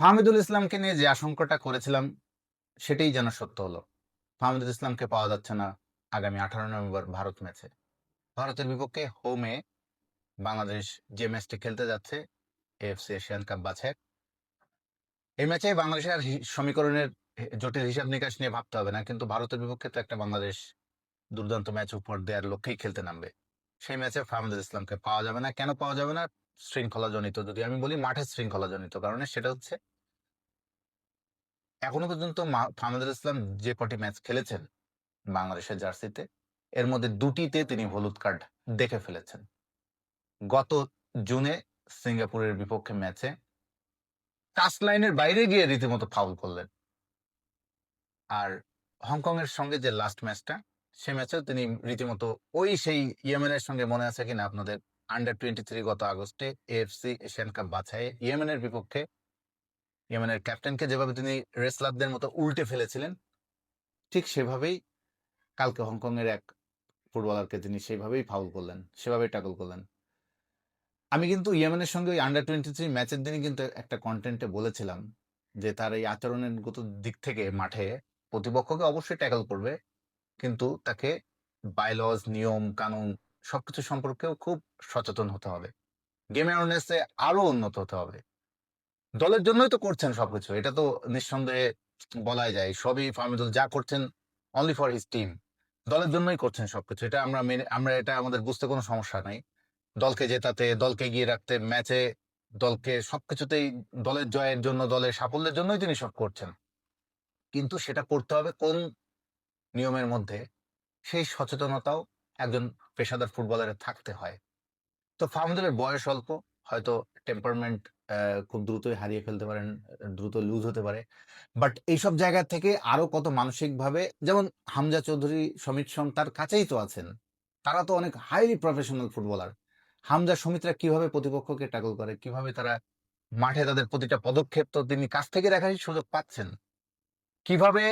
ফাহমিদুল ইসলামকে নিয়ে যে আশঙ্কাটা করেছিলাম, সেটাই যেন সত্য হলো। ফাহমিদুল ইসলামকে পাওয়া যাচ্ছে না আগামী আঠারো নভেম্বর ভারত ম্যাচে। ভারতের বিপক্ষে হোমে বাংলাদেশ যে ম্যাচটি খেলতে যাচ্ছে এএফসি এশিয়ান কাপ বাছাই এই ম্যাচে বাংলাদেশের সমীকরণের জটিল হিসাব নিকাশ নিয়ে ভাবতে হবে না, কিন্তু ভারতের বিপক্ষে তো একটা বাংলাদেশ দুর্দান্ত ম্যাচ উপর দেওয়ার লক্ষ্যেই খেলতে নামবে। সেই ম্যাচে ফাহমিদুল ইসলামকে পাওয়া যাবে না। কেন পাওয়া যাবে না? শৃঙ্খলা জনিত যদি আমি বলি মাঠের শৃঙ্খলা জনিত কারণে, সেটা হচ্ছে এখনও পর্যন্ত ফাহমিদুল ইসলাম যে কটি ম্যাচ খেলেছেন বাংলাদেশের জার্সিতে, এর মধ্যে দুটিতে তিনি হলুদ কার্ড দেখে ফেলেছেন। গত জুনে সিঙ্গাপুরের বিপক্ষে ম্যাচে টাচ লাইনের বাইরে গিয়ে রীতিমতো ফাউল করলেন। আর হংকং এর সঙ্গে যে লাস্ট ম্যাচটা সে ম্যাচেও তিনি রীতিমতো ওই সেই ইয়েমেনের সঙ্গে মনে আছে কিনা আপনাদের আন্ডার টোয়েন্টি থ্রি গত আগস্টে এএফসি এশিয়ান কাপ বাছাইয়ে ইয়েমেনের বিপক্ষে ইয়েমেনের ক্যাপ্টেনকে যেভাবে তিনি রেসলারদের মতো উল্টে ফেলেছিলেন, ঠিক সেভাবেই কালকে হংকংয়ের এক ফুটবলারকে তিনি সেইভাবেই ফাউল করলেন, সেভাবেই টাকল করলেন। আমি কিন্তু ইয়েমেনের সঙ্গে ওই আন্ডার টোয়েন্টি থ্রি ম্যাচের দিনই কিন্তু একটা কন্টেন্টে বলেছিলাম যে তার এই আচরণের গত দিক থেকে মাঠে প্রতিপক্ষকে অবশ্যই ট্যাকল করবে, কিন্তু তাকে বাইলজ নিয়ম, কানুন সবকিছু সম্পর্কেও খুব সচেতন হতে হবে। গেম অ্যাওয়ারনেসে আরও উন্নত হতে হবে। দলের জন্যই তো করছেন সবকিছু। এটা তো নিঃসন্দেহে বলাই যায়। সবই ফাহমিদুল যা করছেন অনলি ফর হিজ টিম দলের জন্যই করছেন সবকিছু। এটা আমরা মেনে, আমরা এটা আমাদের বুঝতে কোনো সমস্যা নাই। দলকে জেতাতে, দলকে এগিয়ে রাখতে, ম্যাচে দলকে সবকিছুতেই দলের জয়ের জন্য, দলের সাফল্যের জন্যই তিনি সব করছেন। কিন্তু সেটা করতে হবে কোন নিয়মের মধ্যে? সেই সচেতনতাও একজন পেশাদার ফুটবলারের থাকতে হয়। তো ফাহমিদুলের বয়স অল্প, হয়তো টেম্পারমেন্ট খুব দ্রুতই হারিয়ে ফেলতে পারেন, দ্রুত লুজ হতে পারে। বাট এইসব জায়গা থেকে আরও কত মানসিকভাবে, যেমন হামজা চৌধুরী সমিত সোম তার কাছেই তো আছেন। তারা তো অনেক হাইলি প্রফেশনাল ফুটবলার হামজা সমিতরা কীভাবে প্রতিপক্ষকে ট্যাকল করে, কীভাবে তারা মাঠে তাদের প্রতিটা পদক্ষেপ তো তিনি কাছ থেকে দেখার সুযোগ পাচ্ছেন। কীভাবে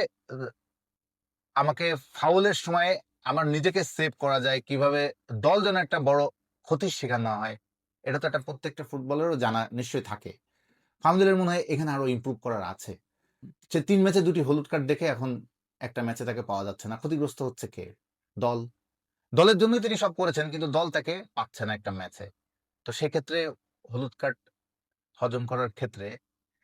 আমাকে ফাউলের সময় আমার নিজেকে সেভ করা যায়, কীভাবে দল যেন একটা বড় ক্ষতির শিকার না হয় এটা তো একটা প্রত্যেকটা ফুটবলারও জানা নিশ্চয়ই থাকে। ফাহমিদুলের মনে হয় এখানে আরও ইমপ্রুভ করার আছে। সে তিন ম্যাচে দুটি হলুদ কার্ড দেখে এখন একটা ম্যাচে তাকে পাওয়া যাচ্ছে না। ক্ষতিগ্রস্ত হচ্ছে কে? দল। দলের জন্যই তিনি সব করেছেন, কিন্তু দল তাকে পাচ্ছে না একটা ম্যাচে। তো সেক্ষেত্রে হলুদ কার্ড হজম করার ক্ষেত্রে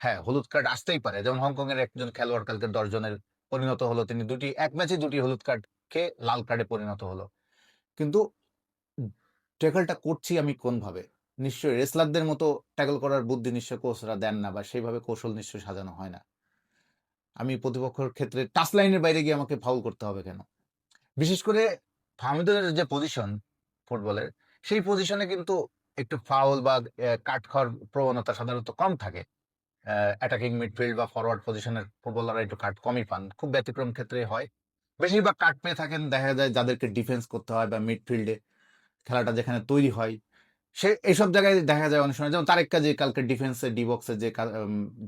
হ্যাঁ হলুদ কার্ড আসতেই পারে। যেমন হংকং এর একজন খেলোয়াড় কালকে জনের পরিণত হলো। তিনি দুটি, এক ম্যাচে দুটি হলুদ কার্ড খেয়ে লাল কার্ডে পরিণত হলো। কিন্তু ট্যাকলটা করছি আমি কোন ভাবে নিশ্চয়ই রেসলারদের মতো ট্যাকল করার বুদ্ধি নিশ্চয় কোচরা দেন না বা সেইভাবে কৌশল নিশ্চয় সাজানো হয় না। আমি প্রতিপক্ষের ক্ষেত্রে টাচ লাইনের বাইরে গিয়ে আমাকে ফাউল করতে হবে কেন? বিশেষ করে ফাহমিদুলের যে পজিশন ফুটবলের সেই পজিশনে কিন্তু একটু ফাউল বা কাট খাওয়ার প্রবণতা সাধারণত কম থাকে। অ্যাটাকিং মিডফিল্ড বা ফরওয়ার্ড পজিশনের ফুটবলাররা একটু কাট কমই পান। খুব ব্যতিক্রম ক্ষেত্রে হয়। বেশিরভাগ কাট পেয়ে থাকেন, দেখা যায় যাদেরকে ডিফেন্স করতে হয় বা মিডফিল্ডে খেলাটা যেখানে তৈরি হয়। সে এইসব জায়গায় দেখা যায় অনেক সময়। যেমন তারেক কাজে কালকে ডিফেন্সে ডি বক্সে যে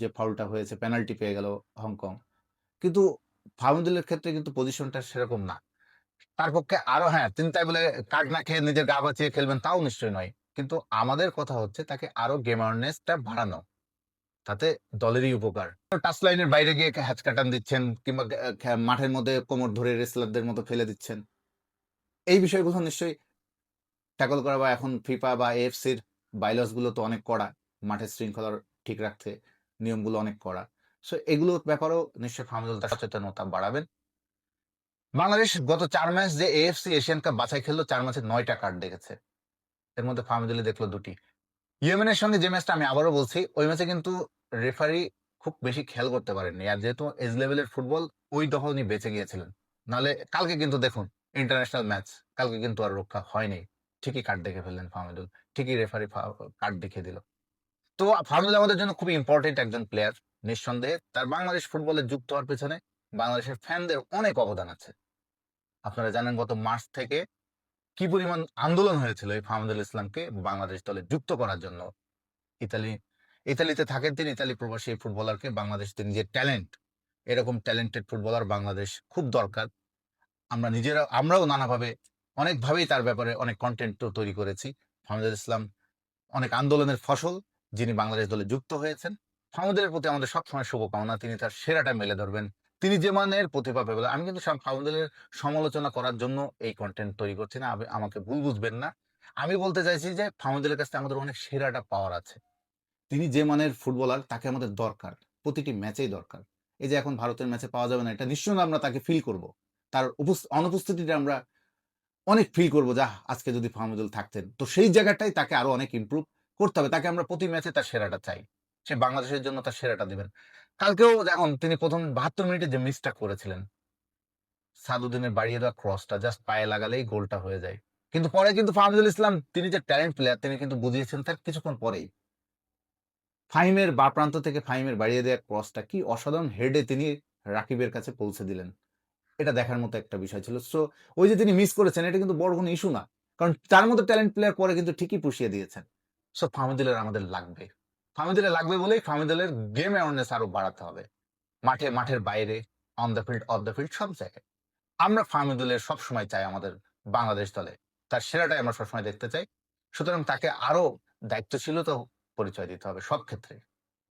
যে ফাউলটা হয়েছে পেনাল্টি পেয়ে গেল হংকং। কিন্তু ফাহমিদুলের ক্ষেত্রে কিন্তু পজিশনটা সেরকম না। তার পক্ষে আরও হ্যাঁ তিনি তাই বলে কাট না খেয়ে নিজের গা বাঁচিয়ে খেলবেন তাও নিশ্চয় নয়। কিন্তু আমাদের কথা হচ্ছে তাকে আরও গেম অ্যাওয়ারনেসটা বাড়ানো। তাতে দলেরই উপকার। টাচ লাইনের বাইরে গিয়ে হ্যাচ কাটান দিচ্ছেন কিংবা মাঠের মধ্যে কোমর ধরে রেসলারদের মতো ফেলে দিচ্ছেন। এই বিষয়গুলো নিশ্চয়ই ট্যাকল করা বা এখন ফিফা বা এএফসির বাইলসগুলো তো অনেক কড়া, মাঠের শৃঙ্খলা ঠিক রাখতে নিয়মগুলো অনেক কড়া। সো এগুলোর ব্যাপারেও নিশ্চয়ই ফাহমিদুল তার সচেতনতা বাড়াবেন। বাংলাদেশ গত চার ম্যাচ যে এএফসি এশিয়ান কাপ বাছাই খেললো, চার ম্যাচে নয়টা কার্ড দেখেছে। এর মধ্যে ফাহমিদুলি দেখল দুটি। ইয়েমেনের সঙ্গে যে ম্যাচটা আমি আবারও বলছি, ওই ম্যাচে কিন্তু রেফারি খুব বেশি খেয়াল করতে পারেননি। আর যেহেতু এজ লেভেলের ফুটবল ওই দখল উনি বেঁচে গিয়েছিলেন। নাহলে কালকে কিন্তু দেখুন ইন্টারন্যাশনাল ম্যাচ কালকে কিন্তু আর রক্ষা হয়নি। ঠিকই কার্ড দেখে ফেললেন ফাহমিদুল, ঠিকই রেফারি কার্ড দেখিয়ে দিল। তো ফাহমিদুল আমাদের জন্য খুবই ইম্পর্টেন্ট একজন প্লেয়ার নিঃসন্দেহে। তার বাংলাদেশ ফুটবলে যুক্ত হওয়ার পেছনে বাংলাদেশের ফ্যানদের অনেক অবদান আছে। আপনারা জানেন গত মার্চ থেকে কি পরিমাণ আন্দোলন হয়েছিল এই ফাহমিদুল ইসলামকে বাংলাদেশ দলে যুক্ত করার জন্য। ইতালি, ইতালিতে থাকেন তিনি, ইতালি প্রবাসী এই ফুটবলারকে বাংলাদেশ তিনি যে ট্যালেন্ট এরকম ট্যালেন্টেড ফুটবলার বাংলাদেশ খুব দরকার। আমরা নিজেরা, আমরাও নানাভাবে অনেকভাবেই তার ব্যাপারে অনেক কন্টেন্ট তৈরি করেছি। ফাহমিদুল ইসলাম অনেক আন্দোলনের ফসল, যিনি বাংলাদেশ দলে যুক্ত হয়েছেন। ফাহমুদুলের প্রতি আমাদের সবসময় শুভকামনা। তিনি তার সেরাটা মেলে ধরবেন। তিনি যে মানের প্রতিভা পেবেন আমি কিন্তু ফাহমুদুলের সমালোচনা করার জন্য এই কন্টেন্ট তৈরি করছি না। আমাকে ভুল বুঝবেন না। আমি বলতে চাইছি যে, ফাহমুদুলের কাছে আমাদের অনেক সেরাটা পাওয়ার আছে। তিনি যে মানের ফুটবলার, তাকে আমাদের দরকার। প্রতিটি ম্যাচেই দরকার। এই যে এখন ভারতের ম্যাচে পাওয়া যাবে না, এটা নিশ্চয়ই আমরা তাকে ফিল করব। তার অনুপস্থিতিটা আমরা অনেক ফিল করব যা আজকে যদি ফাহমুদুল থাকতেন। তো সেই জায়গাটাই তাকে আরও অনেক ইম্প্রুভ করতে হবে। তাকে আমরা প্রতি ম্যাচে তার সেরাটা চাই। সে বাংলাদেশের জন্য তার সেরাটা দিবেন। কালকেও দেখুন তিনি প্রথম বাহাত্তর মিনিটে যে মিসটা করেছিলেন, সাদুদ্দিনের বাড়িয়ে দেওয়া ক্রসটা জাস্ট পায়ে লাগালেই গোলটা হয়ে যায়। কিন্তু পরে কিন্তু ফাহমুদুল ইসলাম, তিনি যে ট্যালেন্ট প্লেয়ার তিনি কিন্তু বুঝিয়েছেন তার কিছুক্ষণ পরেই। ফাহিমের বা প্রান্ত থেকে ফাহিমের বাড়িয়ে দেওয়া ক্রসটা কি অসাধারণ হেডে তিনি রাকিবের কাছে পৌঁছে দিলেন। এটা দেখার মতো একটা বিষয় ছিল। সো ওই যে তিনি মিস করেছেন, এটা কিন্তু বড় কোনো ইস্যু না। কারণ তার মতো ট্যালেন্ট প্লেয়ার পরে কিন্তু ঠিকই পুষিয়ে দিয়েছেন। সো ফাহমিদুলের আমাদের লাগবে। ফাহমিদুলের লাগবে বলেই ফাহমিদুলের গেম অ্যাওয়ারনেস আরও বাড়াতে হবে। মাঠে, মাঠের বাইরে on the field off the field সব জায়গায়। আমরা ফাহমিদুলের সবসময় চাই আমাদের বাংলাদেশ দলে। তার সেরাটাই আমরা সবসময় দেখতে চাই। সুতরাং তাকে আরও দায়িত্বশীলতা পরিচয় দিতে হবে সব ক্ষেত্রে।